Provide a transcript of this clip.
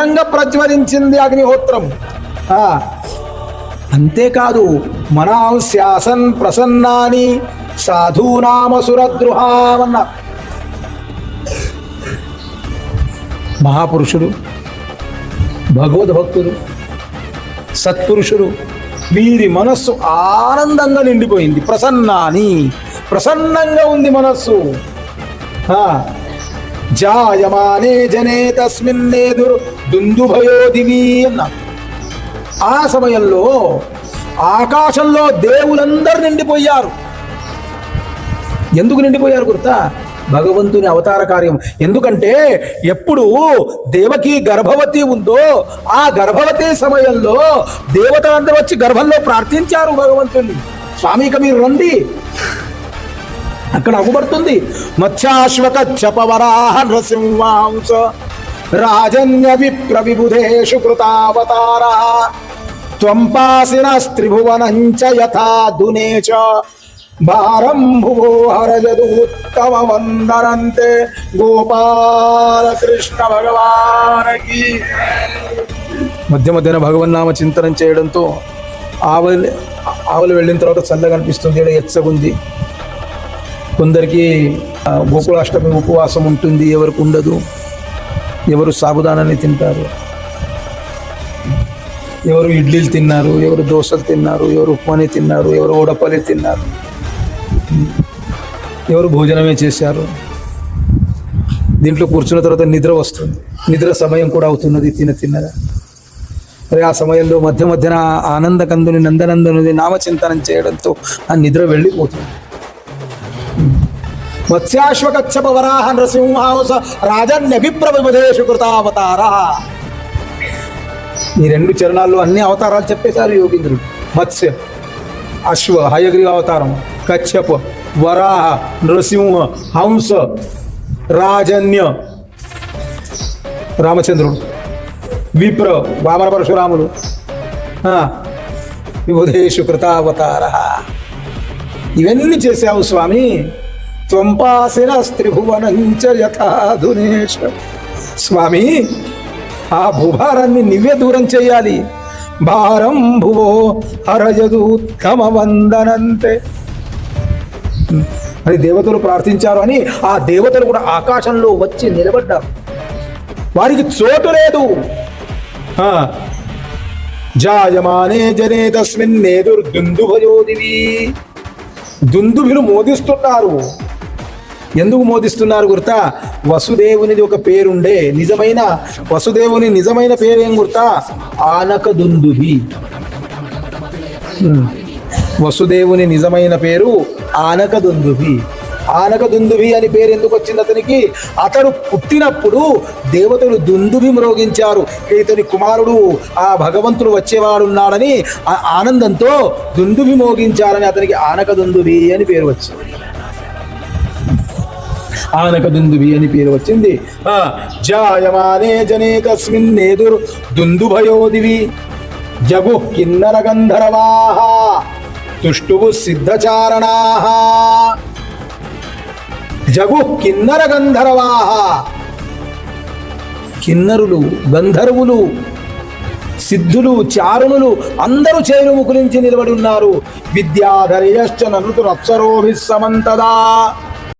సహజంగా ప్రజ్వలించింది అగ్నిహోత్రం. అంతేకాదు అంతేకాదు మనాంశాసన్ ప్రసన్నాని సాధూనామసురద్రుహామన్న మహాపురుషుడు భగవద్భక్తుడు సత్పురుషుడు వీరి మనస్సు ఆనందంగా నిండిపోయింది. ప్రసన్నాని ప్రసన్నంగా ఉంది మనస్సు. జాయమానే జనే తస్మిన్నేదురు దుందుభయోదివి అన్న ఆ సమయంలో ఆకాశంలో దేవులందరూ నిండిపోయారు. ఎందుకు నిండిపోయారు గుర్తా? భగవంతుని అవతార కార్యం. ఎందుకంటే ఎప్పుడు దేవకి గర్భవతి ఉందో ఆ గర్భవతి సమయంలో దేవతలందరూ వచ్చి గర్భంలో ప్రార్థించారు భగవంతుని స్వామిక మీరు రండి. అక్కడ అగుపడుతుంది మత్స్యాశ్వకచ్చపవరాహ నృసింహాంస రాజన్య విప్ర విబుధేషు కృతావతార. త్వంపాసినస్త్రిభువనంచ యథా చ. భారం భువో హరజదూత్తమ వందనంతే. గోపాల కృష్ణ భగవానకి. మధ్య మధ్యన భగవన్నామ చింతనం చేయడంతో ఆవలి ఆవులు వెళ్ళిన తర్వాత చల్లగా అనిపిస్తుంది ఎచ్చగుంది. కొందరికి గోకులాష్టమి ఉపవాసం ఉంటుంది ఎవరికి ఉండదు ఎవరు సాబుదానాన్ని తింటారు ఎవరు ఇడ్లీలు తిన్నారు ఎవరు దోశలు తిన్నారు ఎవరు ఉప్మాని తిన్నారు ఎవరు ఓడపల్లి తిన్నారు ఎవరు భోజనమే చేశారు. దీంట్లో కూర్చున్న తర్వాత నిద్ర వస్తుంది. నిద్ర సమయం కూడా అవుతున్నది తిన తిన్నగా. మరి ఆ సమయంలో మధ్య మధ్యన ఆనందకందుని నందనందనుని నామచింతనం చేయడంతో ఆ నిద్ర వెళ్ళిపోతుంది. మత్స్యాశ్వకచ్చప వరాహ నృసింహాంస రాజన్య కృతావతార. ఈ రెండు చరణాల్లో అన్ని అవతారాలు చెప్పేశారు యోగింద్రుడు. మత్స్య అశ్వ హయగ్రీవ అవతారం కశ్యప వరాహ నృసింహ హంస రాజన్య రామచంద్రుడు విప్ర వామన పరశురాములు ఆ, కృతావతార. ఇవన్నీ చేశావు స్వామి. త్వంపాసిన స్త్రిభువనంచ యథాధునేష స్వామి ఆ భూభారాన్ని నువ్వే దూరం చేయాలి. భారం భువో హరజదూత్తమ వందనంతే అది దేవతలు ప్రార్థించారు అని ఆ దేవతలు కూడా ఆకాశంలో వచ్చి నిలబడ్డారు. వారికి చోటు లేదు. జాయమానే జనే తస్మిన్నేదుర్దుందుభయోదివి. దుందుభిలు మోదిస్తున్నారు. ఎందుకు మోదిస్తున్నారు గుర్తా? వసుదేవునిది ఒక పేరుండే నిజమైన వసుదేవుని నిజమైన పేరేం గుర్తా? ఆనకదుందుభి వసుదేవుని నిజమైన పేరు ఆనక దుందుభి ఆనక దుందుభి అని పేరు ఎందుకు వచ్చింది అతనికి? అతడు పుట్టినప్పుడు దేవతలు దుందుభి మ్రోగించారు. ఇతని కుమారుడు ఆ భగవంతుడు వచ్చేవాడు ఉన్నాడని ఆ ఆనందంతో దుందుభి మోగించారని అతనికి ఆనక దుందుభి అని పేరు వచ్చింది. ఆనకదుందుభి అని పేరు వచ్చింది. జాయమానే జనే తస్మిన్ దుందుభయోదివి. జగు కిన్నర గంధర్వాహ తుష్టువు సిద్ధచారణాహ. జగు కిన్నర గంధర్వాహ. కిన్నరులు గంధర్వులు సిద్ధులు చారుణులు అందరూ చేరుముకులించి నిలబడి ఉన్నారు. విద్యాధర్యశ్చ ననుతురు సమంతదా